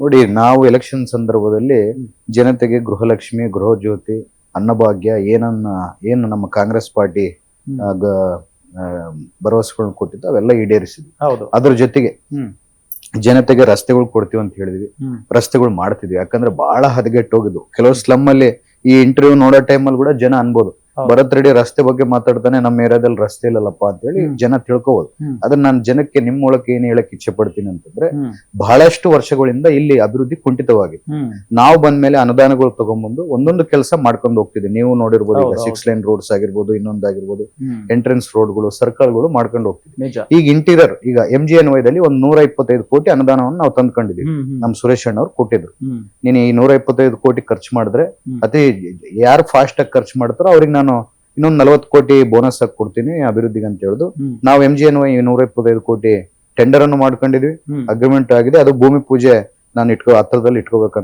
ನೋಡಿ ನಾವು ಎಲೆಕ್ಷನ್ ಸಂದರ್ಭದಲ್ಲಿ ಜನತೆಗೆ ಗೃಹಲಕ್ಷ್ಮಿ ಗೃಹ ಜ್ಯೋತಿ ಅನ್ನಭಾಗ್ಯ ಏನನ್ನ ಏನು ನಮ್ಮ ಕಾಂಗ್ರೆಸ್ ಪಾರ್ಟಿ ಭರವಸೆಗಳನ್ನ ಕೊಟ್ಟಿದ್ದು ಅವೆಲ್ಲ ಈಡೇರಿಸಿದ್ವಿ ಹೌದು ಅದ್ರ ಜೊತೆಗೆ. ಜನತೆಗೆ ರಸ್ತೆಗಳು ಕೊಡ್ತೀವಿ ಅಂತ ಹೇಳಿದ್ವಿ. ರಸ್ತೆಗಳು ಮಾಡ್ತಿದ್ವಿ ಯಾಕಂದ್ರೆ ಬಹಳ ಹದಗೆಟ್ಟು ಹೋಗಿದ್ವು ಕೆಲವು ಸ್ಲಮ್ ಅಲ್ಲಿ ಈ ಇಂಟರ್ವ್ಯೂ ನೋಡೋ ಟೈಮಲ್ಲಿ ಕೂಡ ಜನ ಅನ್ಬೋದು. ಭರತ್ ರೆಡ್ಡಿ ರಸ್ತೆ ಬಗ್ಗೆ ಮಾತಾಡ್ತಾನೆ ನಮ್ಮ ಏರಿಯಾದಲ್ಲಿ ರಸ್ತೆ ಇಲ್ಲಲ್ಲಪ್ಪ ಅಂತ ಹೇಳಿ ಜನ ತಿಳ್ಕೋಬಹುದು ಅದನ್ನ ನಾನು ಜನಕ್ಕೆ ನಿಮ್ಮ ಒಳಕ್ಕೆ ಏನ್ ಹೇಳಕ್ ಇಚ್ಛೆ ಪಡ್ತೀನಿ ಅಂತಂದ್ರೆ ಬಹಳಷ್ಟು ವರ್ಷಗಳಿಂದ ಇಲ್ಲಿ ಅಭಿವೃದ್ಧಿ ಕುಂಠಿತವಾಗಿದೆ. ನಾವು ನಾವು ಬಂದ್ಮೇಲೆ ಅನುದಾನಗಳು ತಗೊಂಡ್ಬಂದು ಒಂದೊಂದು ಕೆಲಸ ಮಾಡ್ಕೊಂಡು ಹೋಗ್ತಿದ್ವಿ ನೀವು ನೋಡಿರ್ಬೋದು ಈಗ ಸಿಕ್ಸ್ ಲೈನ್ ರೋಡ್ಸ್ ಆಗಿರ್ಬೋದು ಇನ್ನೊಂದಾಗಿರ್ಬೋದು. ಎಂಟ್ರೆನ್ಸ್ ರೋಡ್ಗಳು ಸರ್ಕಲ್ಗಳು ಮಾಡ್ಕೊಂಡು ಹೋಗ್ತಿದ್ವಿ ಈಗ ಇಂಟೀರಿಯರ್ ಈಗ ಎಂ ಜಿ ಎನ್ ವೈದಲ್ಲಿ ಒಂದ್ ನೂರ ಇಪ್ಪತ್ತೈದು ಕೋಟಿ ಅನುದಾನವನ್ನು ನಾವು ತಂದ್ಕೊಂಡಿದೀವಿ. ಹ್ಮ್. ನಮ್ ಸುರೇಶ್ ಅಣ್ಣ ಅವ್ರು ಕೊಟ್ಟಿದ್ರು. ನೀನು ಈ ನೂರ ಇಪ್ಪತ್ತೈದು ಕೋಟಿ ಖರ್ಚು ಮಾಡಿದ್ರೆ. ಅತಿ ಯಾರು ಫಾಸ್ಟ್ ಆಗಿ ಖರ್ಚು ಮಾಡ್ತಾರೋ ಅವ್ರಿಗೆ ನಾನು ಇನ್ನೊಂದ್ ನಲವತ್ತು ಕೋಟಿ ಬೋನಸ್ ಆಗಿ ಕೊಡ್ತೀನಿ ಅಭಿವೃದ್ಧಿಗೆ ಅಂತ ಹೇಳುದು. ನಾವು ಎಂ ಜಿ ಎನ್ ವೈ ನೂರ ಇಪ್ಪತ್ತೈದು ಕೋಟಿ ಟೆಂಡರ್ ಅನ್ನು ಮಾಡ್ಕೊಂಡಿದ್ವಿ. ಅಗ್ರಿಮೆಂಟ್ ಆಗಿದೆ ಅದು ಭೂಮಿ ಪೂಜೆ ನಾನು ಇಟ್ಕೋ ಹತ್ರದಲ್ಲಿ ಇಟ್ಕೋಬೇಕು